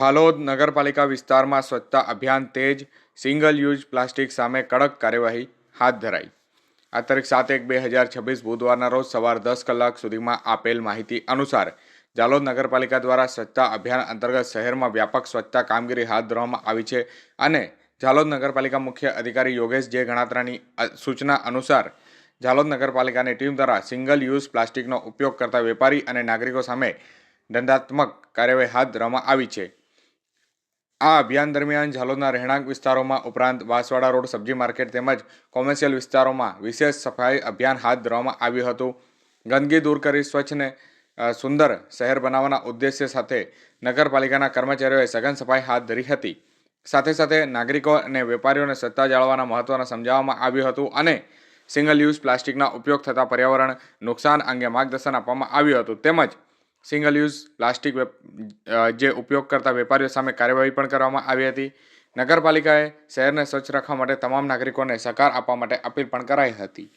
હાલોદ નગરપાલિકા વિસ્તારમાં સ્વચ્છતા અભિયાન તેજ સિંગલ યુઝ પ્લાસ્ટિક સામે કડક કાર્યવાહી હાથ ધરાઈ. આ તારીખ સાત એક બે હજાર છવ્વીસ બુધવારના રોજ સવાર દસ કલાક સુધીમાં આપેલ માહિતી અનુસાર જાલોદ નગરપાલિકા દ્વારા સ્વચ્છતા અભિયાન અંતર્ગત શહેરમાં વ્યાપક સ્વચ્છતા કામગીરી હાથ ધરવામાં આવી છે અને જાલોદ નગરપાલિકા મુખ્ય અધિકારી યોગેશ જે ગણાત્રાની સૂચના અનુસાર જાલોદ નગરપાલિકાની ટીમ દ્વારા સિંગલ યુઝ પ્લાસ્ટિકનો ઉપયોગ કરતા વેપારી અને નાગરિકો સામે દંડાત્મક કાર્યવાહી હાથ ધરવામાં આવી છે. આ અભિયાન દરમિયાન ઝાલોદના રહેણાંક વિસ્તારોમાં ઉપરાંત વાસવાડા રોડ, સબ્જી માર્કેટ તેમજ કોમર્શિયલ વિસ્તારોમાં વિશેષ સફાઈ અભિયાન હાથ ધરવામાં આવ્યું હતું. ગંદકી દૂર કરી સ્વચ્છને સુંદર શહેર બનાવવાના ઉદ્દેશ્ય સાથે નગરપાલિકાના કર્મચારીઓએ સઘન સફાઈ હાથ ધરી હતી. સાથે સાથે નાગરિકો અને વેપારીઓને સત્તા જાળવવાના મહત્વને સમજાવવામાં આવ્યું હતું અને સિંગલ યુઝ પ્લાસ્ટિકના ઉપયોગ થતા પર્યાવરણ નુકસાન અંગે માર્ગદર્શન આપવામાં આવ્યું હતું. તેમજ સિંગલ યુઝ પ્લાસ્ટિક જે ઉપયોગ કરતા વેપારીઓ સામે કાર્યવાહી પણ કરવામાં આવી હતી. નગરપાલિકાએ શહેરને સ્વચ્છ રાખવા માટે તમામ નાગરિકોને સહકાર આપવા માટે અપીલ પણ કરાઈ હતી.